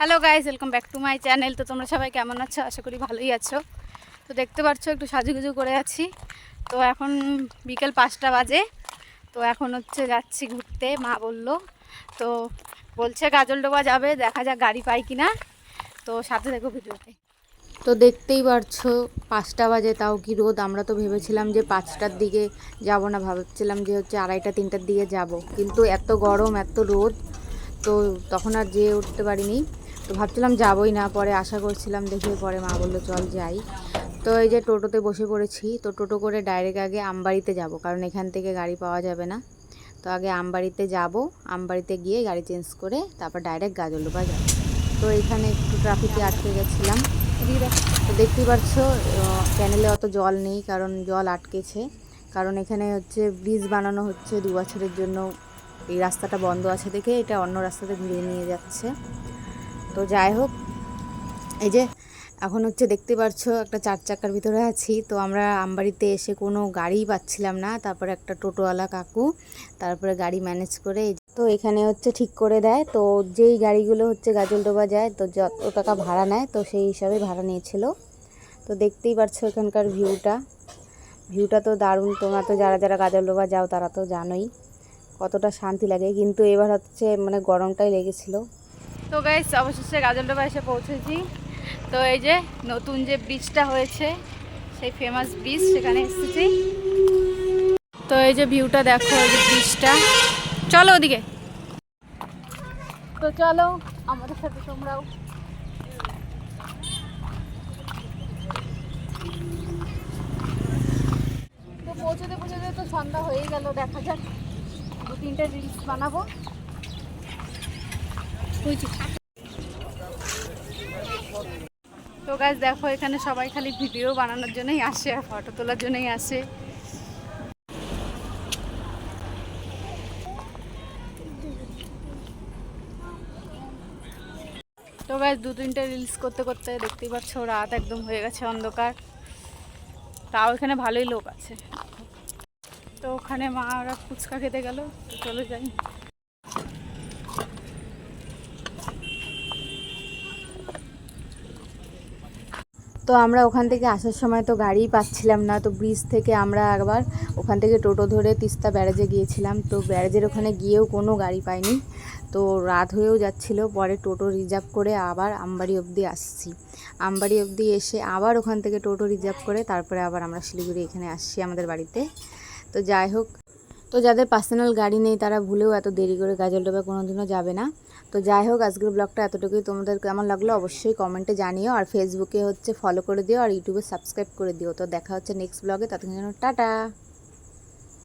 Hello guys welcome back to my channel তো তোমরা সবাই কেমন আছো? আশা করি ভালোই আছো। তো দেখতে পাচ্ছ একটু সাজুগুজু করে আছি। তো এখন বিকেল পাঁচটা বাজে। তো এখন হচ্ছে যাচ্ছি ঘুরতে, মা বলল। তো বলছে গাজলডোবা যাবে, দেখা যাক গাড়ি পাই কি না তো সাথে দেখো ভিডিওতে। তো দেখতেই পারছ, পাঁচটা বাজে, তাও কি রোদ? আমরা তো ভেবেছিলাম যে পাঁচটার দিকে যাব না, ভাবছিলাম যে হচ্ছে আড়াইটা, তিনটার দিকে যাব। কিন্তু এত গরম, এত রোদ, তো তখন আর যেয়ে উঠতে পারিনি। তো ভাবছিলাম যাবই না, পরে আশা করছিলাম দেখে পরে মা বলল চল যাই। তো এই যে টোটোতে বসে পড়েছি, তো টোটো করে ডাইরেক্ট আগে আমবাড়িতে যাব, কারণ এখান থেকে গাড়ি পাওয়া যাবে না। তো আগে আমবাড়িতে যাব, আমবাড়িতে গিয়ে গাড়ি চেঞ্জ করে তারপর ডাইরেক্ট গাজলডোবা যাব। তো এখানে একটু ট্রাফিকে আটকে গেছিলাম। তো দেখতেই পাচ্ছ ক্যানেলে অত জল নেই, কারণ জল আটকেছে। কারণ এখানে হচ্ছে ব্রিজ বানানো হচ্ছে দু বছরের জন্য। এই রাস্তাটা বন্ধ আছে দেখে এটা অন্য রাস্তাতে ঘুরিয়ে নিয়ে যাচ্ছে। তো যাই হোক, এই যে এখন হচ্ছে দেখতে পাচ্ছ একটা চার চাকার ভিতরে আছি। তো আমরা আমবাড়িতে এসে কোনো গাড়িই পাচ্ছিলাম না। তারপরে একটা টোটোওয়ালা কাকু, তারপরে গাড়ি ম্যানেজ করে তো এখানে হচ্ছে ঠিক করে দেয়। তো যেই গাড়িগুলো হচ্ছে গাজলডোবা যায়, তো যত টাকা ভাড়া নেয়, তো সেই হিসাবে ভাড়া নিয়েছিল। তো দেখতেই পাচ্ছ এখানকার ভিউটা। ভিউটা তো দারুণ। তোমরা তো যারা যারা গাজলডোবা যাও, তারা তো জানোই কতটা শান্তি লাগে। কিন্তু এবার হচ্ছে মানে গরমটাই লেগেছিলো। তো গাইস অবশেষে গাজলডোবা এসে পৌঁছেছি। তো এই যে নতুন যে ব্রিজটা হয়েছে, সেই ফেমাস ব্রিজ সেখানে এসেছি। তো এই যে ভিউটা দেখো, এই যে ব্রিজটা চলো ওদিকে। তো চলো, আমাদের সাথে তোমরাও। তো পৌঁছতে পৌঁছতে তো সন্ধ্যা হয়েই গেল, দেখা যাক। দু তিনটে রিলস বানাবো। তো গাছ দেখো, এখানে সবাই খালি ভিডিও বানানোর জন্যই আসে আর ফটো তোলার জন্যই আসে। তো গাছ দু তিনটে রিলস করতে করতে দেখতেই পাচ্ছ, রাত একদম হয়ে গেছে অন্ধকার। তাও এখানে ভালোই লোক আছে। তো ওখানে মা ওরা ফুচকা খেতে গেল চলে যাই। তো আমরা ওখান থেকে আসার সময় তো গাড়িই পাচ্ছিলাম না, তো ব্রিজ থেকে আমরা একবার ওখান থেকে টোটো ধরে তিস্তা ব্যারেজে গিয়েছিলাম। তো ব্যারেজের ওখানে গিয়েও কোনো গাড়ি পাইনি। তো রাত হয়েও যাচ্ছিল, পরে টোটো রিজার্ভ করে আবার আমবাড়ি অবধি আসছি। আমবাড়ি অবধি এসে আবার ওখান থেকে টোটো রিজার্ভ করে, তারপরে আবার আমরা শিলিগুড়ি এখানে আসছি আমাদের বাড়িতে। তো যাই হোক তো যাদের পার্সোনাল গাড়ি নেই, তারা ভুলেও এত দেরি করে গাজলডোবা কোনো দিনও যাবে না। তো যাই হোক, আজকের ব্লগটা এতটুকুই। তোমাদের কেমন লাগল অবশ্যই কমেন্টে জানিও। আর ফেসবুকে হচ্ছে ফলো করে দিও, আর ইউটিউবে সাবস্ক্রাইব করে দিও। তো দেখা হচ্ছে নেক্সট ব্লগে ততক্ষণ টাটা।